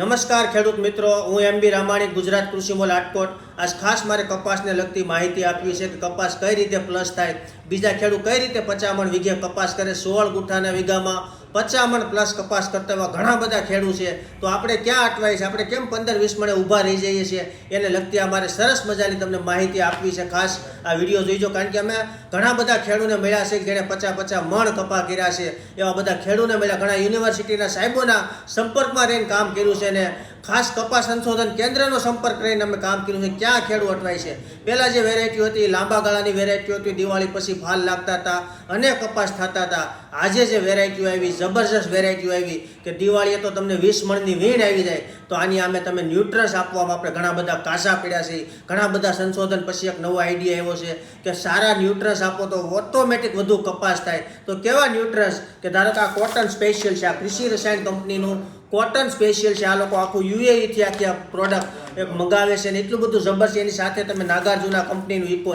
નમસ્કાર ખેડૂત મિત્રો, હું એમ બી રામાણી, ગુજરાત કૃષિ મોલ રાજકોટ. આજ ખાસ મારે કપાસને લગતી માહિતી આપવી છે કે કપાસ કઈ રીતે પ્લસ થાય, બીજા ખેડૂત કઈ રીતે પચામણ વીઘે કપાસ કરે, સોળ ગુઠાના વીઘામાં પચામણ પ્લસ કપાસ કરતા એવા ઘણા બધા ખેડૂત છે. તો આપણે ક્યાં અટવાય છે? આપણે કેમ પંદર, વીસ મણે ઊભા રહી જઈએ છીએ? એને લગતી અમારે સરસ મજાની તમને માહિતી આપવી છે ખાસ. આ વીડિયો જોઈજો, કારણ કે અમે ઘણા બધા ખેડૂને મળ્યા છે જેણે પચાસ પચાસ મણ કપા કર્યા છે. એવા બધા ખેડૂને મળ્યા. ઘણા યુનિવર્સિટીના સાહેબોના સંપર્કમાં રહીને કામ કર્યું છે ને ખાસ કપાસ સંશોધન કેન્દ્રનો સંપર્ક કરીને અમે કામ કર્યું છે. ક્યાં ખેડૂત અટવાય છે? પહેલાં જે વેરાયટીઓ હતી, લાંબા ગાળાની વેરાયટીઓ હતી, દિવાળી પછી ફાલ લાગતા હતા, અને કપાસ થતા હતા. આજે જે વેરાયટીઓ આવી, જબરજસ્ત વેરાયટીઓ આવી, કે દિવાળીએ તો તમને વીસ મણની વીણ આવી જાય, તો આની અમે તમે ન્યુટ્રન્સ આપવામાં આપણે ઘણા બધા કાસા પીડ્યા છે. ઘણા બધા સંશોધન પછી એક નવો આઈડિયા આવ્યો છે કે સારા ન્યુટ્રન્સ આપો તો ઓટોમેટિક વધુ કપાસ થાય. તો કેવા ન્યુટ્રન્સ કે ધારો કે આ કોટન સ્પેશિયલ છે, આ કૃષિ રસાયણ કંપનીનું કોટન સ્પેશિયલ છે. આ લોકો આખું યુએઈથી આખી આ પ્રોડક્ટ એક મંગાવે છે ને એટલું બધું જબર છે એની સાથે તમે નાગાર્જુના કંપનીનું ઇકો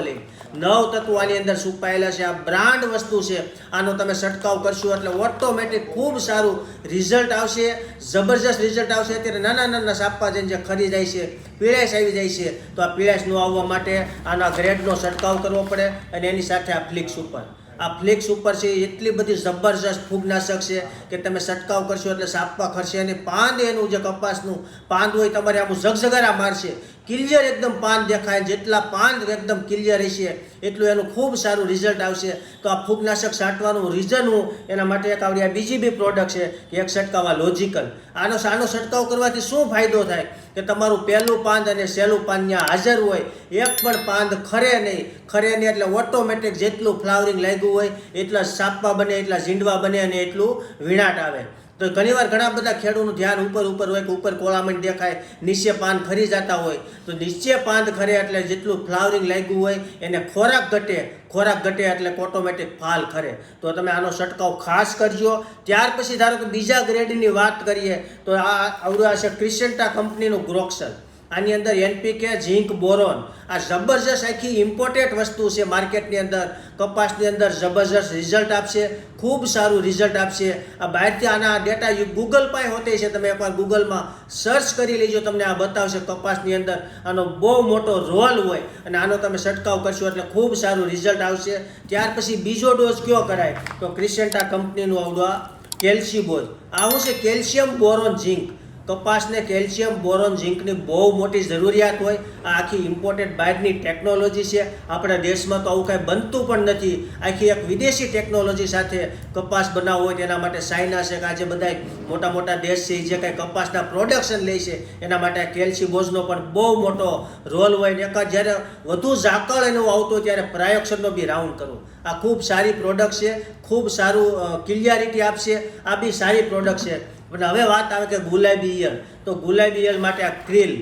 નવ તત્વો આની અંદર સુપાયેલા છે. આ બ્રાન્ડ વસ્તુ છે. આનો તમે છંટકાવ કરશો એટલે ઓટોમેટિક ખૂબ સારું રિઝલ્ટ આવશે. જબરજસ્ત રિઝલ્ટ આવશે. અત્યારે નાના નાના સાપા જઈને જે ખરી જાય છે, પીળાશ આવી જાય છે, તો આ પીળાશ ન આવવા માટે આના ગ્રેડનો છંટકાવ કરવો પડે અને એની સાથે આ ફ્લિક્સ ઉપર. આ ફ્લેક્સ ઉપર છે, એટલી બધી જબરજસ્ત ફૂગનાશક છે કે તમે છંટકાવ કરશો એટલે સાપવા ખરશે અને પાંદ એનું જે કપાસનું, પાંદ હોય તમારે આમ ઝગઝગારા મારશે. ક્લિયર એકદમ પાન દેખાય, જેટલા પાન એકદમ ક્લિયર હશે, એટલું એનું ખૂબ સારું રિઝલ્ટ આવશે. તો આ ફૂગનાશક છાંટવાનું રીઝન હું એના માટે એક આવડી આ બીજી બી પ્રોડક્ટ છે કે એક છંટકાવ આ લોજિકલ આનો સાનો છંટકાવ કરવાથી શું ફાયદો થાય? કે તમારું પહેલું પાંદ અને સહેલું પાન ત્યાં હાજર હોય, એક પણ પાંદ ખરે નહીં. ખરે નહીં એટલે ઓટોમેટિક જેટલું ફ્લાવરિંગ લાગ્યું હોય, એટલા સાપવા બને, એટલા ઝીંડવા બને અને એટલું વીણાટ આવે. તો ઘણીવાર ઘણા બધા ખેડૂતનું ધ્યાન ઉપર ઉપર હોય કે ઉપર કોળામણ દેખાય, નીચે પાન ખરી જતા હોય. તો નીચે પાન ખરે એટલે જેટલું ફ્લાવરિંગ લાગ્યું હોય, એને ખોરાક ઘટે ખોરાક ઘટે એટલે ઓટોમેટિક ફાલ ખરે. તો તમે આનો છંટકાવ ખાસ કરજો. ત્યાર પછી ધારો કે બીજા ગ્રેડની વાત કરીએ, તો આ આવડું આ છે કંપનીનું ગ્રોક્સલ. આની અંદર એનપીકે ઝીંક, બોરોન. આ જબરજસ્ત આખી ઇમ્પોર્ટેન્ટ વસ્તુ છે માર્કેટની અંદર. કપાસની અંદર જબરજસ્ત રિઝલ્ટ આપશે. ખૂબ સારું રિઝલ્ટ આપશે. આ બહારથી આના ડેટા ગૂગલ પાસે હોતે છે. તમે એકવાર ગૂગલમાં સર્ચ કરી લેજો. તમને આ બતાવશે કપાસની અંદર. આનો બહુ મોટો રોલ હોય. અને આનો તમે છંટકાવ કરશો એટલે ખૂબ સારું રિઝલ્ટ આવશે. ત્યાર પછી બીજો ડોઝ કયો કરાય? તો ક્રિસેન્ટા કંપનીનું આવડું આ કેલ્સીબોઝ આવું છે કેલ્શિયમ, બોરોન, ઝીંક. કપાસને કેલ્શિયમ, બોરોન, ઝીંકની બહુ મોટી જરૂરિયાત હોય. આ આખી ઇમ્પોર્ટેડ બહારની ટેકનોલોજી છે. આપણા દેશમાં તો આવું કાંઈ બનતું પણ નથી. આખી એક વિદેશી ટેકનોલોજી સાથે કપાસ બનાવવો હોય તેના માટે ચાઇના છે, કે આજે બધા મોટા મોટા દેશ છે, જે કાંઈ કપાસના પ્રોડક્શન લે છે, એના માટે કેલ્સીબોઝનો પણ બહુ મોટો રોલ હોય. ને એક જ્યારે વધુ ઝાકળ એનું આવતું ત્યારે પ્રાયોક્ષનનો બી રાઉન્ડ કરવો આ ખૂબ સારી પ્રોડક્ટ છે. ખૂબ સારું ક્લિયરિટી આપશે. આ બી સારી પ્રોડક્ટ છે. પણ હવે વાત આવે કે ગુલાબી ઈયળ. તો ગુલાબી ઈયળ માટે આ ક્રિલ.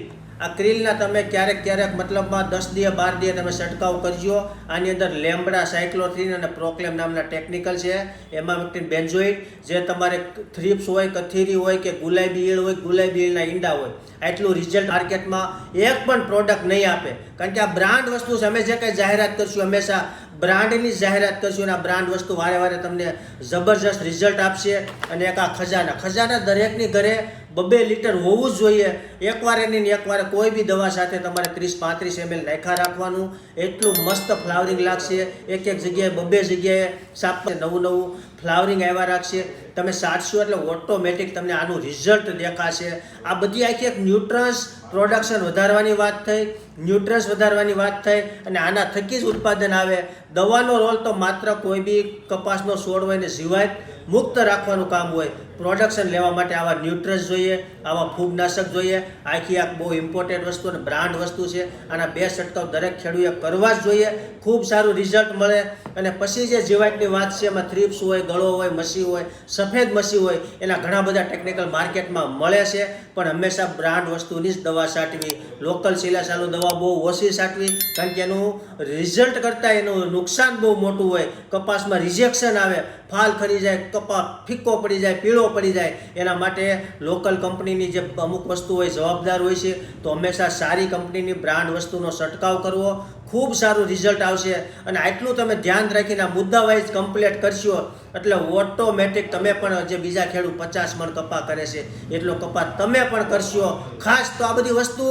આ ક્રિલના તમે ક્યારેક ક્યારેક મતલબમાં દસ દીએ બાર દિવસ તમે છંટકાવ કરજો. આની અંદર લેમ્બડા સાયક્લોથ્રીન અને પ્રોક્લેમ નામના ટેકનિકલ છે. એમાં વ્યક્તિ બેન્ઝોઇડ, જે તમારે થ્રીપ્સ હોય, કથીરી હોય કે ગુલાબી ઈયળ હોય, ગુલાબી ઈયળના ઈંડા હોય. આટલું રિઝલ્ટ માર્કેટમાં એક પણ પ્રોડક્ટ નહીં આપે. કારણ કે આ બ્રાન્ડ વસ્તુ અમે જે કંઈ જાહેરાત કરશું, હંમેશા બ્રાન્ડની જાહેરાત કરશું અને આ બ્રાન્ડ વસ્તુ વારે વારે તમને જબરજસ્ત રિઝલ્ટ આપશે અને એક આ ખજાના. ખજાના દરેકની ઘરે બબે લીટર હોવું જ જોઈએ. એકવાર એની એકવાર કોઈ બી દવા સાથે તમારે ત્રીસ પાંત્રીસ એમએલ નાખા રાખવાનું. એટલું મસ્ત ફ્લાવરિંગ લાગશે. એક એક જગ્યાએ બબે જગ્યાએ સાપ નવું નવું ફ્લાવરિંગ આવ્યા રાખશે. તમે સાચશો એટલે ઓટોમેટિક તમને આનું રિઝલ્ટ દેખાશે. આ બધી આખી એક ન્યુટ્રન્સ પ્રોડક્શન વધારવાની વાત થઈ ન્યુટ્રન્સ વધારવાની વાત થઈ અને આના થકી જ ઉત્પાદન આવે. દવાનો રોલ તો માત્ર કોઈ બી કપાસનો છોડ હોય ને સિવાય મુક્ત રાખવાનું કામ હોય. પ્રોડક્શન લેવા માટે આવા ન્યુટ્રસ જોઈએ, આવા ફૂગનાશક જોઈએ. આખી આ બહુ ઇમ્પોર્ટેન્ટ વસ્તુ અને બ્રાન્ડ વસ્તુ છે. આના બે છંટકાવ દરેક ખેડૂએ કરવા જ જોઈએ. ખૂબ સારું રિઝલ્ટ મળે. અને પછી જે જીવાતની વાત છે, એમાં થ્રીપ્સ હોય, ગળો હોય, મસી હોય, સફેદ મસી હોય, એના ઘણા બધા ટેકનિકલ માર્કેટમાં મળે છે. પણ હંમેશા બ્રાન્ડ વસ્તુની જ દવા સાટવી. લોકલ શિલાશાલુ દવા બહુ ઓછી સાટવી. કારણ કે એનું રિઝલ્ટ કરતાં એનું નુકસાન બહુ મોટું હોય. કપાસમાં રિજેક્શન આવે. ફાલ ખરી જાય કપા ફિક્કો પડી જાય, પીળો પડી જાય, એના માટે લોકલ કંપનીની જે અમુક વસ્તુ હોય, જવાબદાર હોય છે, તો હંમેશા સારી કંપનીની બ્રાન્ડ વસ્તુનો છંટકાવ કરવો. ખૂબ સારું રિઝલ્ટ આવશે. અને આટલું તમે ધ્યાન રાખીને મુદ્દા વાઇઝ કમ્પ્લીટ કરશો, એટલે ઓટોમેટિક તમે પણ જે બીજા ખેડૂત પચાસ મણ કપા કરે છે, એટલો કપા તમે પણ કરશો. ખાસ તો આ બધી વસ્તુ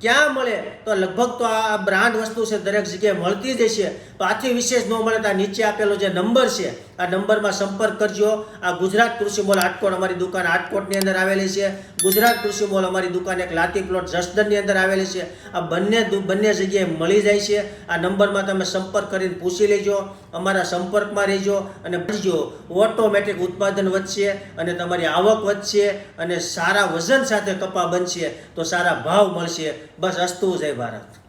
ક્યાં મળે? તો લગભગ તો આ બ્રાન્ડ વસ્તુ છે દરેક જગ્યાએ મળતી જ છે તો આથી વિશેષ ન મળે તો નીચે આપેલો જે નંબર છે, આ નંબરમાં સંપર્ક કરજો. આ ગુજરાત કૃષિ મોલ આટકોટ અમારી દુકાન આટકોટની અંદર આવેલી છે. ગુજરાત કૃષિ મોલ અમારી દુકાન એક લાતી પ્લોટ જસદનની અંદર આવેલી છે. આ બંને બંને જગ્યાએ મળી જાય છે. આ નંબરમાં તમે સંપર્ક કરીને પૂછી લેજો. અમારા સંપર્કમાં રહેજો અને ભરજો. ઓટોમેટિક ઉત્પાદન વધશે અને તમારી આવક વધશે અને સારા વજન સાથે કપા બનશે તો સારા ભાવ મળશે. બસ હસતું જય ભારત